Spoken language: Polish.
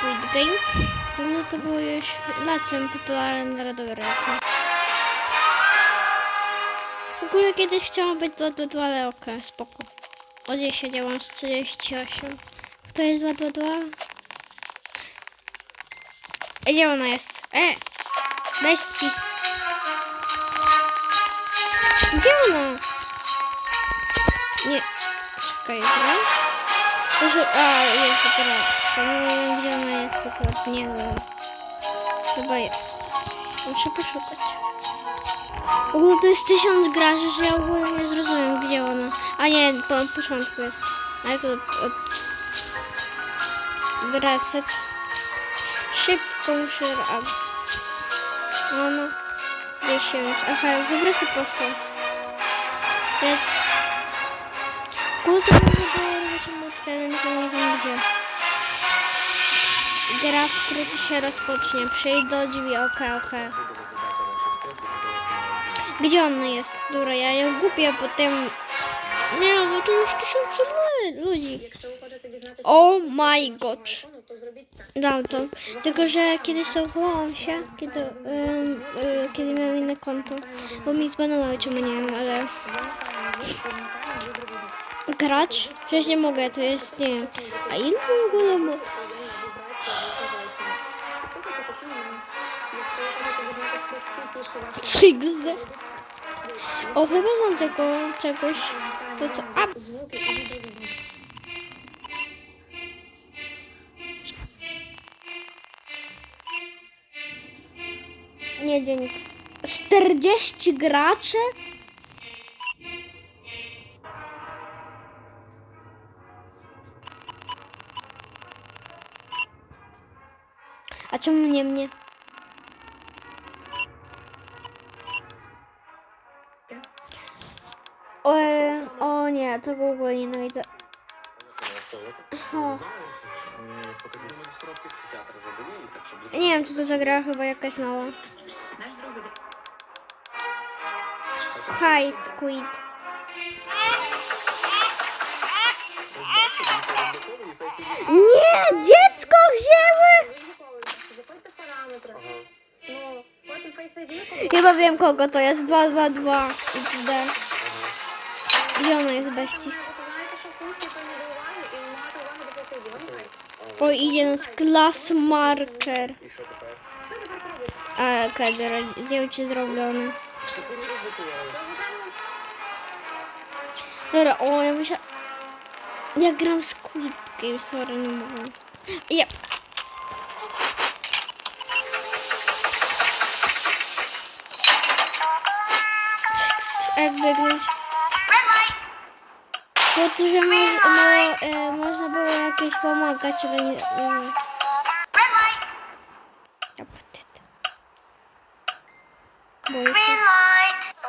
Squid Game. No to było już latem popularne narodowe roku. W ogóle kiedyś chciałam być 222, ale okej, spoko. O 10 ja mam z 38. Kto jest 222? Ej, Gdzie ona jest? E! Besties! Gdzie ona? Nie. Czekaj, gra? Może... A, jest gra. Tylko Nie wiem, gdzie ona jest dokładnie. Nie wiem. Chyba jest. Muszę poszukać. Ogóle to jest tysiąc graży, że ja w ogóle nie zrozumiem, gdzie ona. A nie, po początku jest. A jak od... od... Reset. Szybko muszę... A... Ona... 10. Aha, po prostu poszło. Ja... Kurde, to może było robić ale nie pamiętam gdzie gra skróty się rozpocznie. Przyjdź do drzwi, okej, okay, okej. Okay. Gdzie on jest? Dobra, ja ją gubię, potem... Nie, no bo tu już tysiące ludzi. Oh my god. Dam to. Tylko, że kiedyś tam chowałam się, kiedy, um, um, kiedy miałam inne konto. Bo mi zbanowały, czemu nie wiem, ale... Grać? Przecież nie mogę, to jest, nie wiem. A inny w ogóle... XD. O, chyba znam tego czegoś. To co? A! Nie, Dzienix. 40 graczy? A czemu nie mnie? O, e, o nie, to w ogóle nie najdę. O. Nie wiem, czy to zagrała chyba jakaś mała. Hi, Squid. Nie, dziecko wzięły! Chyba wiem kogo to jest, 222 XD. Ага. Gdzie ona jest besties? Ви знаєте, що функції там не до уваги і мати увагу до Face ID. Вимикайте. O, idzie nas class marker. І що тепер? Все, тепер пробуйте. A, kadr, zdjęcie zrobione. В секунді розблокували. Я, звичайно, Dobra, O, ja myślę... Ja gram Squid Game, sorry, nie mogę. Ja... Tekst,